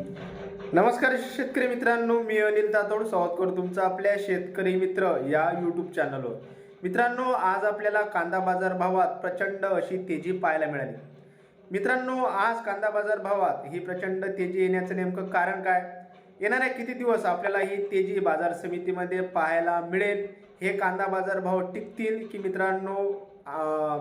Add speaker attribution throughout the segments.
Speaker 1: नमस्कार शेतकरी मित्रांनो मी अनिल तातोड. स्वागत करतो तुमचं आपल्या शेतकरी मित्र या यूट्यूब चॅनलवर मित्रांनो आज आपल्याला कांदा बाजार भावात प्रचंड अशी तेजी पाहायला मिळाली. मित्रांनो आज कांदा बाजार भावात ही प्रचंड तेजी येण्याचं नेमकं कारण काय? येणाऱ्या किती दिवस आपल्याला ही तेजी बाजार समितीमध्ये पाहायला मिळेल? हे कांदा बाजार भाव टिकतील की मित्रांनो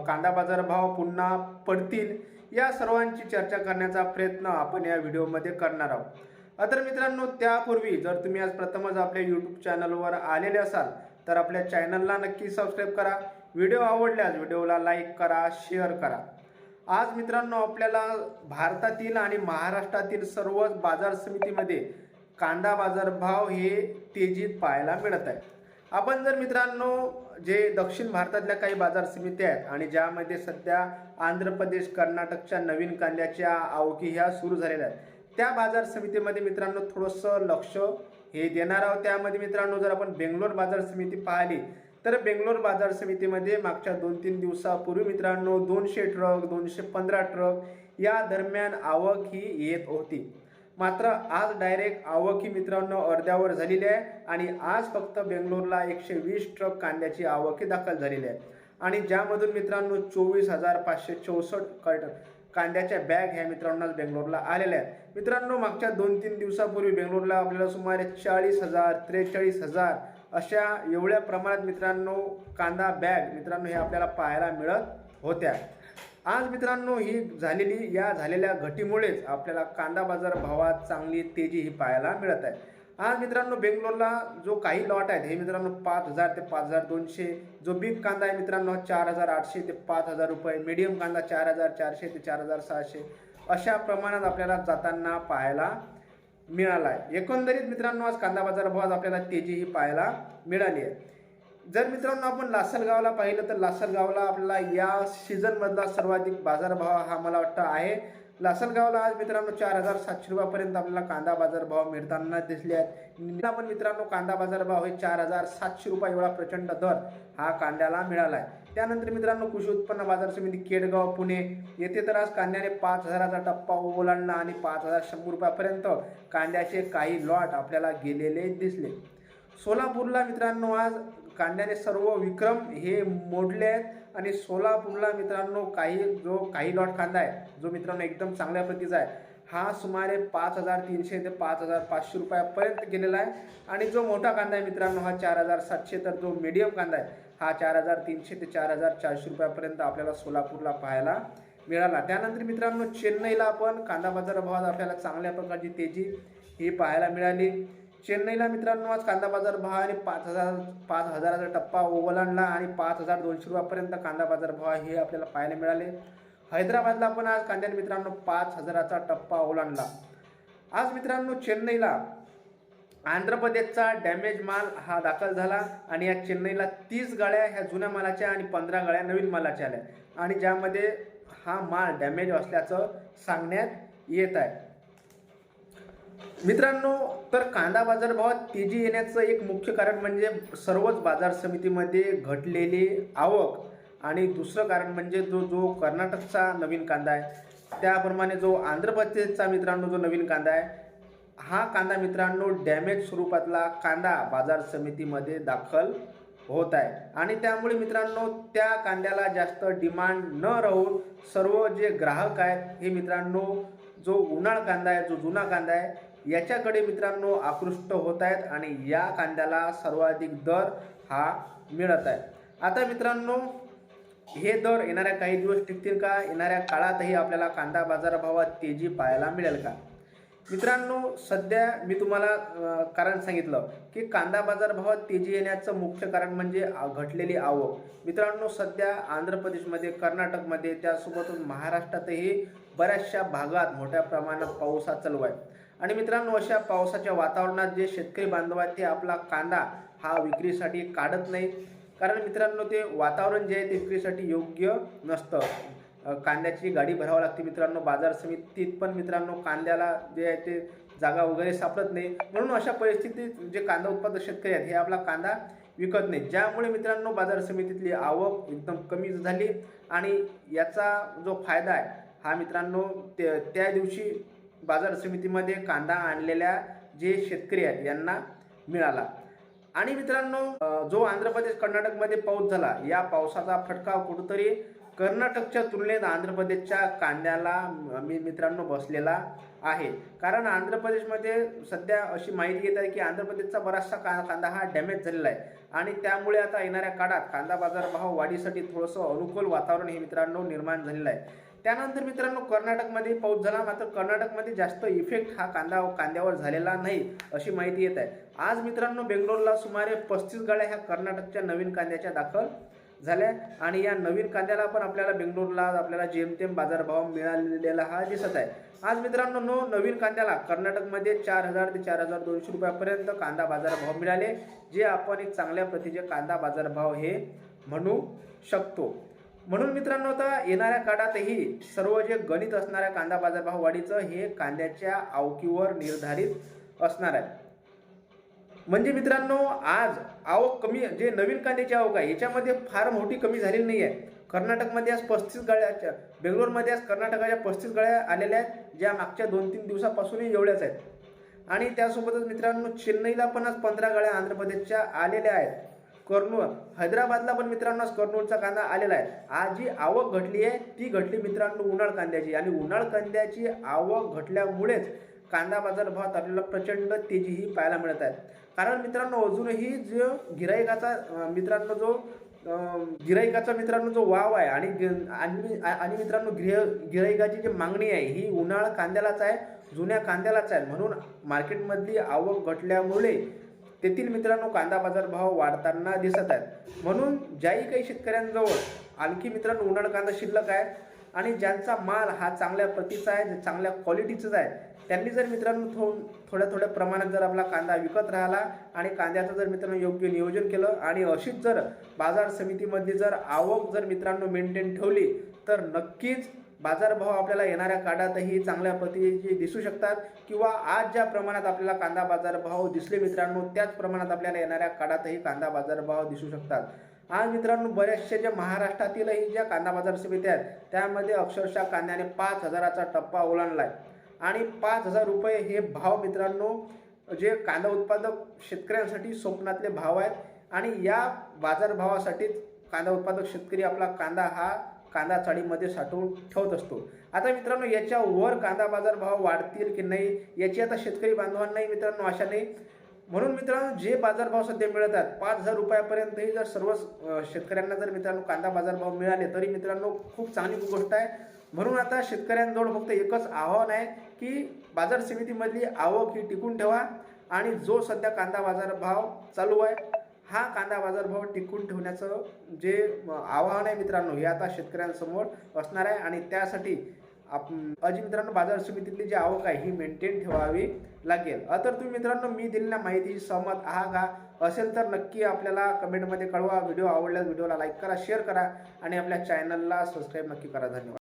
Speaker 1: कांदा बाजार भाव पुन्हा पडतील? या सर्वांची चर्चा करण्याचा प्रयत्न आपण या व्हिडिओमध्ये करणार आहोत. तर मित्रांनो त्यापूर्वी जर तुम्ही आज प्रथमच आपल्या यूट्यूब चॅनलवर आलेले असाल तर आपल्या चॅनलला नक्की सबस्क्राईब करा. व्हिडिओ आवडल्यास व्हिडिओला लाईक करा शेअर करा. आज मित्रांनो आपल्याला भारतातील आणि महाराष्ट्रातील सर्वच बाजार समितीमध्ये कांदा बाजार भाव हे तेजीत पाहायला मिळत आहे. आपण जर मित्रांनो जे दक्षिण भारतातल्या काही बाजार समिती आहेत आणि ज्यामध्ये सध्या आंध्र प्रदेश कर्नाटकच्या नवीन कांद्याच्या आवकी ह्या सुरू झालेल्या आहेत. त्या बाजार समितीमध्ये मित्रांनो थोडंसं लक्ष हे देणार आहोत. त्यामध्ये मित्रांनो जर आपण बेंगलोर बाजार समिती पाहिली तर बेंगलोर बाजार समितीमध्ये मागच्या दोन तीन दिवसापूर्वी मित्रांनो दोनशे ट्रक दोनशे पंधरा ट्रक या दरम्यान आवक ही येत होती. मात्र आज डायरेक्ट आवक ही मित्रांनो अर्ध्यावर झालेली आहे आणि आज फक्त बेंगलोरला एकशे वीस ट्रक कांद्याची आवक ही दाखल झालेली आहे. आणि ज्यामधून मित्रांनो चोवीस हजार पाचशे चौसष्ट कट कांद्याच्या बॅग ह्या मित्रांनो बेंगलोरला आलेल्या आहेत. मित्रांनो मागच्या दोन तीन दिवसापूर्वी बेंगलोरला आपल्याला सुमारे चाळीस हजार त्रेचाळीस हजार अशा एवढ्या प्रमाणात मित्रांनो कांदा बॅग मित्रांनो हे आपल्याला पाहायला मिळत होत्या. आज मित्रांनो ही झालेली या झालेल्या घटीमुळेच आपल्याला कांदा बाजार भावात चांगली तेजी ही पाहायला मिळत आहे. आज मित्रांनो बेंगलोरला जो काही लॉट आहेत हे मित्रांनो पाच हजार ते पाच हजार दोनशे जो बिग कांदा आहे मित्रांनो चार हजार आठशे ते पाच हजार रुपये मीडियम कांदा चार हजार चारशे ते चार हजार सहाशे अशा प्रमाणात आपल्याला जाताना पाहायला मिळाला आहे एकंदरीत मित्रांनो आज कांदा बाजार भावात आपल्याला तेजी ही पाहायला मिळाली आहे. जर मित्रांनो आपण लासलगावला पाहिलं तर लासलगावला आपल्याला या सीझनमधला सर्वाधिक बाजारभाव हा मला वाटतं आहे. लासलगावला आज मित्रांनो चार हजार सातशे रुपयापर्यंत आपल्याला कांदा बाजार भाव मिळताना दिसले आहेत. पण मित्रांनो कांदा बाजार भाव हे चार हजार सातशे रुपये एवढा प्रचंड दर हा कांद्याला मिळाला आहे त्यानंतर मित्रांनो कृषी उत्पन्न बाजार समिती केडगाव पुणे येथे तर आज कांद्याने पाच हजाराचा टप्पा ओलांडला आणि पाच हजार शंभर रुपयापर्यंत कांद्याचे काही लॉट आपल्याला गेलेले दिसले. सोलापूरला मित्रांनो आज कांद्याने सर्व विक्रम हे मोडले आहेत. आणि सोलापूरला मित्रांनो काही जो काही लॉट कांदा आहे जो मित्रांनो एकदम चांगल्या प्रतीचा आहे हा सुमारे पाच हजार तीनशे ते पाच हजार पाचशे रुपयापर्यंत गेलेला आहे. आणि जो मोठा कांदा आहे मित्रांनो हा चार हजार सातशे तर जो मीडियम कांदा आहे हा चार हजार तीनशे ते चार हजार चारशे रुपयापर्यंत आपल्याला सोलापूरला पाहायला मिळाला. त्यानंतर मित्रांनो चेन्नईला आपण कांदा बाजार भावात आपल्याला चांगल्या प्रकारची तेजी ही पाहायला मिळाली. चेन्नईला मित्रांनो आज कांदा बाजार भाव आणि पाच हजार पाच हजाराचा टप्पा ओलांडला आणि पाच हजार दोनशे रुपयापर्यंत कांदा बाजार भाव हे आपल्याला पाहायला मिळाले. हैदराबादला पण आज कांद्याने मित्रांनो पाच हजाराचा टप्पा ओलांडला. आज मित्रांनो चेन्नईला आंध्र प्रदेशचा डॅमेज माल हा दाखल झाला आणि या चेन्नईला तीस गाड्या ह्या जुन्या मालाच्या आणि पंधरा गाड्या नवीन मालाच्या आल्या. आणि ज्यामध्ये हा माल डॅमेज असल्याचं सांगण्यात येत आहे. मित्रांनो तर कांदा बाजारभावात तेजी येण्याचं एक मुख्य कारण म्हणजे सर्वच बाजार समितीमध्ये घटलेली आवक. आणि दुसरं कारण म्हणजे जो जो कर्नाटकचा नवीन कांदा आहे त्याप्रमाणे जो आंध्र प्रदेशचा मित्रांनो जो नवीन कांदा आहे हा कांदा मित्रांनो डॅमेज स्वरूपातला कांदा बाजार समितीमध्ये दाखल होत आहे. आणि त्यामुळे मित्रांनो त्या कांद्याला जास्त डिमांड न राहून सर्व जे ग्राहक आहेत हे मित्रांनो जो उन्हाळ कांदा आहे जो जुना कांदा आहे याच्याकडे मित्रांनो आकृष्ट होत आहेत आणि या कांद्याला सर्वाधिक दर हा मिळत आहे. आता मित्रांनो हे दर येणाऱ्या काही दिवस टिकतील का? येणाऱ्या काळातही आपल्याला कांदा बाजारभावात तेजी पाहायला मिळेल का? मित्रांनो सध्या मी तुम्हाला कारण सांगितलं की कांदा बाजार भावात तेजी येण्याचं मुख्य कारण म्हणजे घटलेली आवक. मित्रांनो सध्या आंध्र प्रदेशमध्ये कर्नाटकमध्ये त्यासोबतच महाराष्ट्रातही बऱ्याचशा भागात मोठ्या प्रमाणात पाऊस हा चालू आहे. आणि मित्रांनो अशा पावसाच्या वातावरणात जे शेतकरी बांधव आहेत ते आपला कांदा हा विक्रीसाठी काढत नाही कारण मित्रांनो ते वातावरण जे आहे ते विक्रीसाठी योग्य नसतं. कांद्याची गाडी भरावं लागते मित्रांनो. बाजार समितीत पण मित्रांनो कांद्याला जे आहे ते जागा वगैरे सापडत नाही. म्हणून अशा परिस्थितीत जे कांदा उत्पादक शेतकरी आहेत हे आपला कांदा विकत नाही ज्यामुळे मित्रांनो बाजार समितीतली आवक एकदम कमी झाली आणि याचा जो फायदा आहे हा मित्रांनो ते त्या दिवशी बाजार समितीमध्ये कांदा आणलेल्या जे शेतकरी आहेत यांना मिळाला. आणि मित्रांनो जो आंध्र प्रदेश कर्नाटकमध्ये पाऊस झाला या पावसाचा फटका कुठंतरी कर्नाटकच्या तुलनेत आंध्र प्रदेशच्या कांद्याला मी मित्रांनो बसलेला आहे. कारण आंध्र प्रदेशमध्ये सध्या अशी माहिती येत आहे की आंध्र प्रदेशचा बराचसा का कांदा हा डॅमेज झालेला आहे. आणि त्यामुळे आता येणाऱ्या काळात कांदा बाजार भाव वाढीसाठी थोडंसं अनुकूल वातावरण हे मित्रांनो निर्माण झालेलं आहे. त्यानंतर मित्रांनो कर्नाटकमध्ये पाऊस झाला. मात्र कर्नाटकमध्ये जास्त इफेक्ट हा कांदा कांद्यावर झालेला नाही अशी माहिती येत आहे. आज मित्रांनो बेंगलोरला सुमारे पस्तीस गाड्या ह्या कर्नाटकच्या नवीन कांद्याच्या दाखल झाल्या. आणि या नवीन कांद्याला पण आपल्याला बेंगलोरला आपल्याला जेमतेम बाजारभाव मिळालेला हा दिसत आहे. आज मित्रांनो नो नवीन कांद्याला कर्नाटकमध्ये चार हजार ते चार हजार दोनशे रुपयापर्यंत कांदा बाजारभाव मिळाले जे आपण एक चांगल्या प्रतीचे कांदा बाजारभाव हे म्हणू शकतो. म्हणून मित्रांनो आता येणाऱ्या काळातही सर्व जे गणित असणाऱ्या कांदा बाजारभाव वाढीचं हे कांद्याच्या आवकीवर निर्धारित असणार आहे. म्हणजे मित्रांनो आज आवक कमी जे नवीन कांद्याची आवक आहे याच्यामध्ये फार मोठी कमी झालेली नाही आहे. कर्नाटकमध्ये आज पस्तीस गाड्या बेंगलोरमध्ये आज कर्नाटकाच्या पस्तीस गाड्या आलेल्या आहेत ज्या मागच्या दोन तीन दिवसापासूनही एवढ्याच आहेत. आणि त्यासोबतच मित्रांनो चेन्नईला पण आज पंधरा गाड्या आंध्र प्रदेशच्या आलेल्या आहेत. कर्नूल हैदराबादला पण मित्रांनो आज कर्नूलचा कांदा आलेला आहे. आज जी आवक घटली आहे ती घटली मित्रांनो उन्हाळ कांद्याची. आणि उन्हाळ कांद्याची आवक घटल्यामुळेच कांदा बाजार भावात आपल्याला प्रचंड तेजीही पाहायला मिळत आहे. कारण मित्रांनो अजूनही जो गिराईकाचा मित्रांनो जो अं, गिराईकाचा मित्रांनो जो वाव आहे आणि आणि आणि मित्रांनो गिरा गिराईकाची जी मागणी आहे ही उन्हाळा कांद्यालाच आहे जुन्या कांद्यालाच आहे. म्हणून मार्केटमधली आवक घटल्यामुळे तेथील मित्रांनो कांदा बाजार भाव वाढताना दिसत आहेत. म्हणून ज्याही काही शेतकऱ्यांजवळ आणखी मित्रांनो उन्हाळ कांदा शिल्लक आहे आणि ज्यांचा माल हा चांगल्या प्रतीचा आहे जे चांगल्या क्वालिटीचाच आहे त्यांनी जर मित्रांनो थो थोड्या थोड्या प्रमाणात जर आपला कांदा विकत राहिला आणि कांद्याचं जर मित्रांनो योग्य नियोजन केलं आणि अशीच जर बाजार समितीमधली जर आवक जर मित्रांनो मेंटेन ठेवली तर नक्कीच बाजारभाव आपल्याला येणाऱ्या काळातही चांगल्या प्रतीचे दिसू शकतात. किंवा आज ज्या प्रमाणात आपल्याला कांदा बाजारभाव दिसले मित्रांनो त्याच प्रमाणात आपल्याला येणाऱ्या काळातही कांदा बाजारभाव दिसू शकतात. आज मित्रांनो बऱ्याचशा ज्या महाराष्ट्रातीलही ज्या कांदा बाजार समित्या आहेत त्यामध्ये अक्षरशः कांद्याने पाच हजाराचा टप्पा ओलांडला आहे आणि पाच हजार रुपये हे भाव मित्रांनो जे कांदा उत्पादक शेतकऱ्यांसाठी स्वप्नातले भाव आहेत. आणि या बाजारभावासाठीच कांदा उत्पादक शेतकरी आपला कांदा हा कांदा चाळीमध्ये साठवून ठेवत असतो. आता मित्रांनो याच्यावर कांदा बाजार भाव वाढतील की नाही याची आता शेतकरी बांधवांनाही मित्रांनो आशा नाही. म्हणून मित्रांनो जे बाजारभाव सध्या मिळतात पाच हजार रुपयापर्यंतही जर सर्व शेतकऱ्यांना जर मित्रांनो कांदा बाजारभाव मिळाले तरी मित्रांनो खूप चांगली गोष्ट आहे. म्हणून आता शेतकऱ्यांजवळ फक्त एकच आव्हान आहे की बाजार समितीमधली आवक ही टिकून ठेवा आणि जो सध्या कांदा बाजारभाव चालू आहे हा कांदा बाजारभाव टिकून ठेवण्याचं जे आव्हान आहे मित्रांनो हे आता शेतकऱ्यांसमोर असणार आहे आणि त्यासाठी आप अजी मित्रांनो बाजार समितीतली जी आवक आहे ही मेंटेन ठेवावी लागेल. तर तुम्ही मित्रांनो मी दिलेल्या माहितीशी सहमत आहात का? असेल तर नक्की आपल्याला कमेंटमध्ये कळवा. व्हिडिओ आवडल्यास व्हिडिओला लाईक करा शेअर करा आणि आपल्या चॅनलला सबस्क्राईब नक्की करा. धन्यवाद.